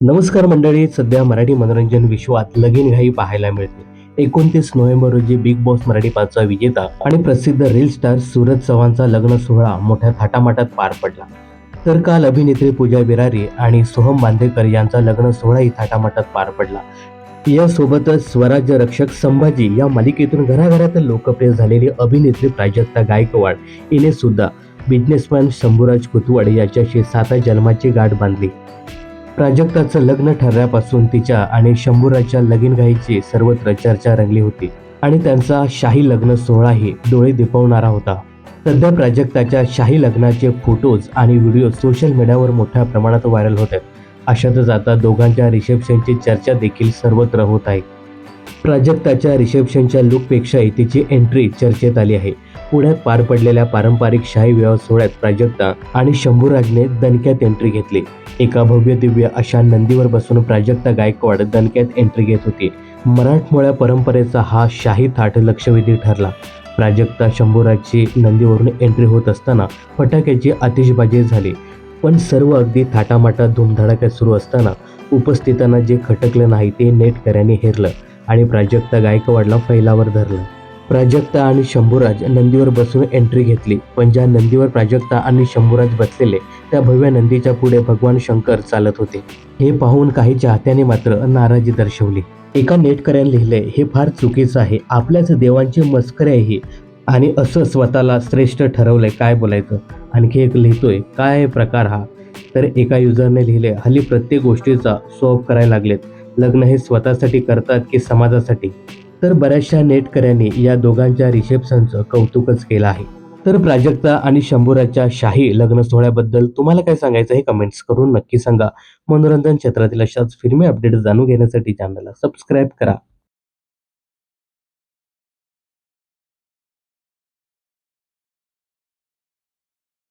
नमस्कार मंडळी सध्या मराठी मनोरंजन विश्वात लगीन घाई पाहायला मिळते. एकोणतीस नोव्हेंबर रोजी बिग बॉस मराठी पाचचा विजेता आणि प्रसिद्ध रील स्टार सूरज चव्हाणचा लग्न सोहळा मोठ्या थाटामाटात पार पडला. तर काल अभिनेत्री पूजा बिरारी आणि सोहम बांदेकर यांचा लग्न सोहळाही थाटामाटात पार पडला. यासोबतच स्वराज्य रक्षक संभाजी या मालिकेतून घराघरात लोकप्रिय झालेली अभिनेत्री प्राजक्ता गायकवाड हिने सुद्धा बिझनेसमॅन शंभूराज कुतवड याच्याशी साता जन्माची गाठ बांधली. प्राजक्ताचं लग्न ठरल्यापासून तिच्या आणि शंभूराच्या लगीनघाईची सर्वत्र चर्चा रंगली होती आणि त्यांचा शाही लग्न सोहळाही डोळे दिपवणारा होता. सध्या प्राजक्ताच्या शाही लग्नाचे फोटोज आणि व्हिडिओ सोशल मीडियावर मोठ्या प्रमाणात व्हायरल होत. आहेत अशातच आता दोघांच्या रिसेप्शनची चर्चा देखील सर्वत्र होत आहे. प्राजक्ताच्या रिसेप्शनच्या लुकपेक्षाही तिची एंट्री चर्चेत आली आहे. पुण्यात पार पडलेल्या पारंपरिक शाही विवाह सोहळ्यात प्राजक्ता आणि शंभूराजने दणक्यात एंट्री घेतली. एका भव्य दिव्य अशा नंदीवर बसून प्राजक्ता गायकवाड दणक्यात एंट्री घेत होती. मराठमोळ्या परंपरेचा हा शाही थाट लक्षवेधी ठरला. प्राजक्ता शंभूराजची नंदीवरून एंट्री होत असताना फटाक्याची आतिषबाजी झाली. पण सर्व अगदी थाटामाटात धुमधडाक्यात सुरू असताना उपस्थितांना जे खटकलं नाही ते नेटकऱ्यांनी हेरलं आणि प्राजक्ता गायकवाडला फैलावर धरलं. प्राजक्ता आणि शंभूराज नंदीवर बसून एंट्री घेतली. पण ज्या नंदीवर प्राजक्ता आणि शंभूराज बसलेले त्या भव्य नंदीच्या पुढे भगवान शंकर चालत होते. हे पाहून काही चाहत्याने मात्र नाराजी दर्शवली. एका नेटकऱ्याने लिहिले हे फार चुकीचं आहे. आपल्याच देवांची मस्करी आहे ही आणि असं स्वतःला श्रेष्ठ ठरवलंय काय बोलायचं? आणखी एक लिहितोय काय प्रकार हा? तर एका युजरने लिहिले हल्ली प्रत्येक गोष्टीचा सोप करायला लागलेत. लग्न हे स्वतःसाठी करतात की समाजासाठी? तर बऱ्याचशा नेटकऱ्यांनी या दोघांच्या रिसेप्शनचं कौतुकच केलं आहे. तर प्राजक्ता आणि शंभूराच्या शाही लग्न सोहळ्याबद्दल तुम्हाला काय सांगायचं हे कमेंट्स करून नक्की सांगा. मनोरंजन क्षेत्रातील अशाच फिल्मी अपडेट जाणून घेण्यासाठी चॅनलला सबस्क्राईब करा.